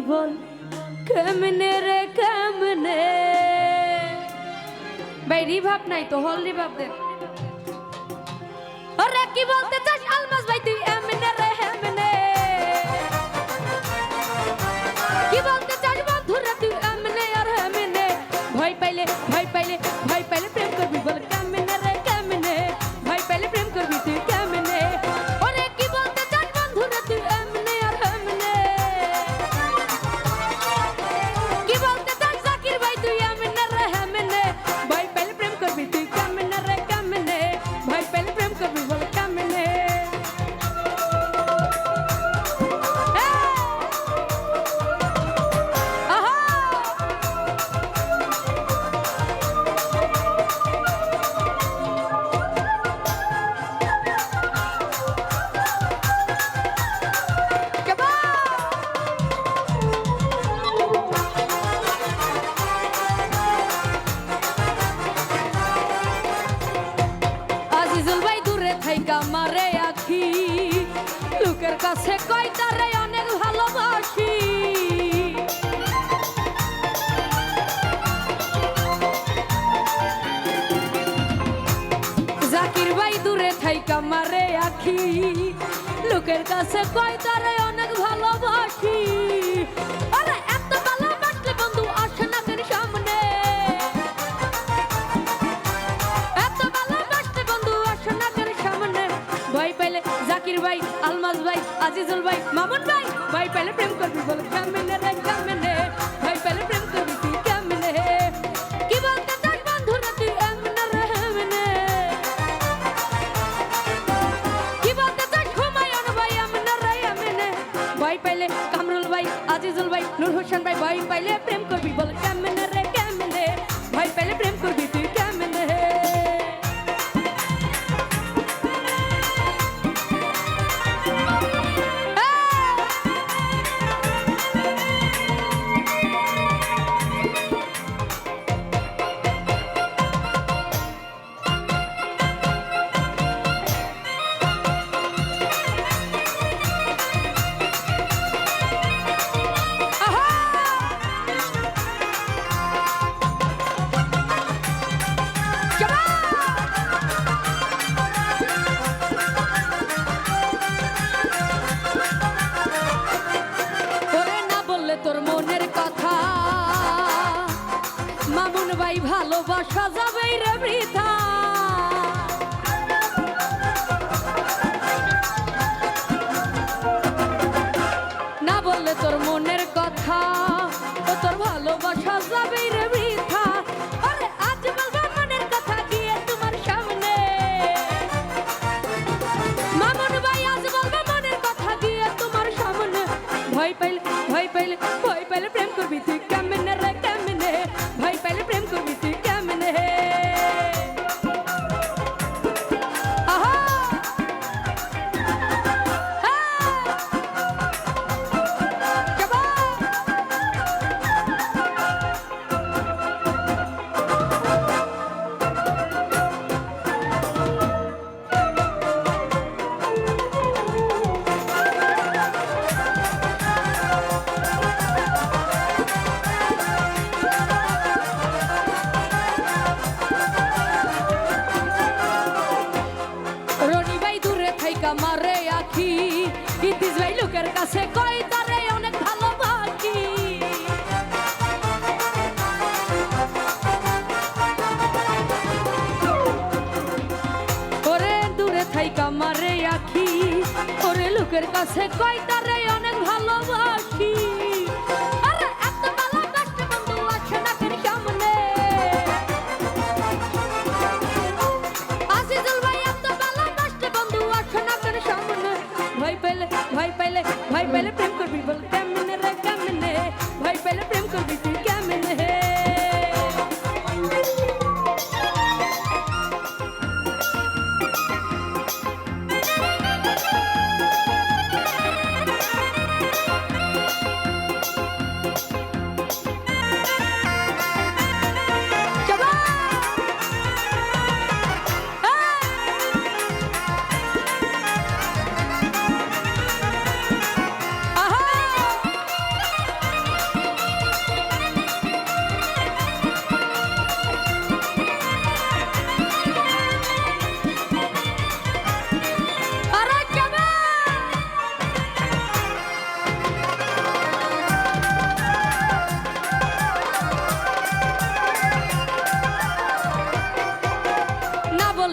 বল কেমনে রে কেমনে? ভাই রিভাব নাই তো হল রিভাব দেন কি বলতে কাছে কয়টারে অনেক ভালোবাসি? জাকির ভাই দূরে থাইকা মারে আখি, লোকের কাছে কয়টারে অনেক ভালোবাসি? জাকির ভাই, আলমাজ ভাই, আজিজুল ভাই, মামুন ভাই ভাই পেলে প্রেম করবি বল, কেমনে রে, কেমনে ভাই পেলে প্রেম করবি তুই কেমনে কি বলতে চাস বন্ধুরা, তুই এমনে রে, এমনে? কি বলতে চাস ঘুমায়ন ভাই, এমনে রে, এমনে? ভাই পেলে কামরুল ভাই, আজিজুল ভাই নূর হোসেন ভাই ভাই পেলে প্রেম করবি বল, কেমনে রে, কেমনে ভাই পেলে প্রেম করবি আসা যাবে রে বৃথা। কাছে কয়টার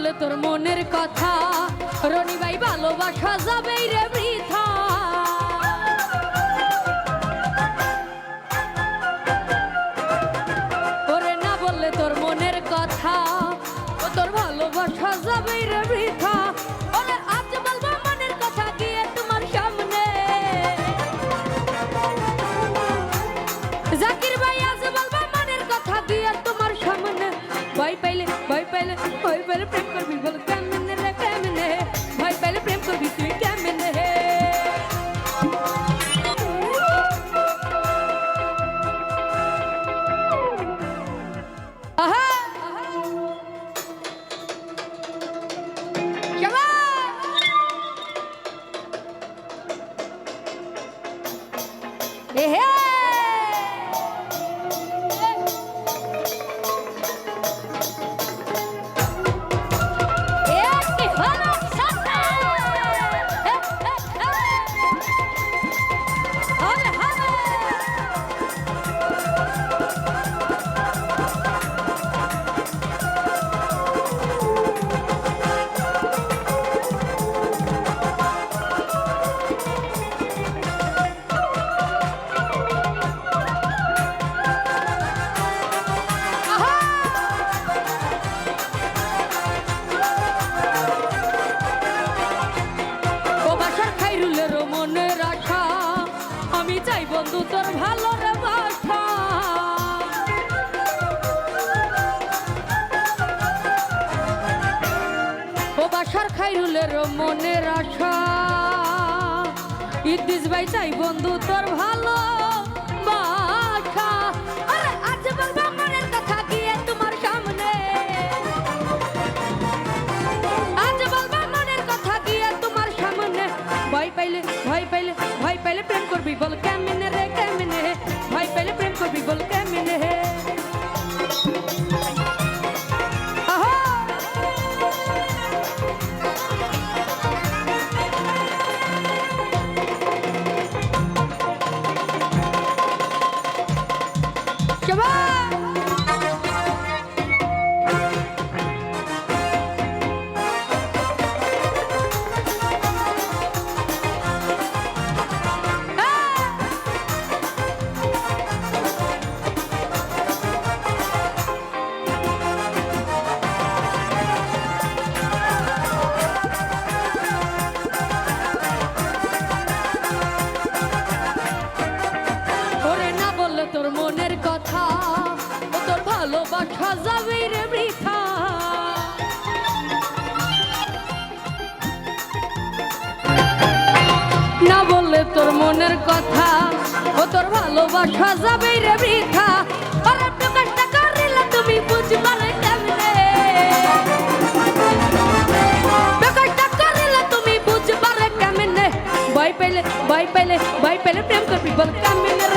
বলে তোর মনের কথা। রনি ভাই, ভালোবাসা যাবে রে বৃথা। ওরে না বললে তোর মনের কথা। তোর ভালোবাসা যাবে রে বৃথা। ইদ্দিস ভাই চাই বন্ধু তোর ভালো কথা, ও তোর ভালোবাসা যাবে রে বৃথা আরে প্রকাশটা করিলে, তুমি বুঝবারে কেমনে? প্রকাশটা করিলে, তুমি বুঝবারে কেমনে? ভয় পেলে ভয় পেলে ভয় পেলে প্রেম করবি বল কেমনে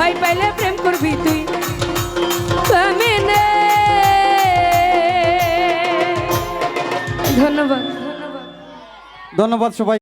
ভয় পাইলে প্রেম করবি তুই। কেমনে ধন্যবাদ। ধন্যবাদ সবাই।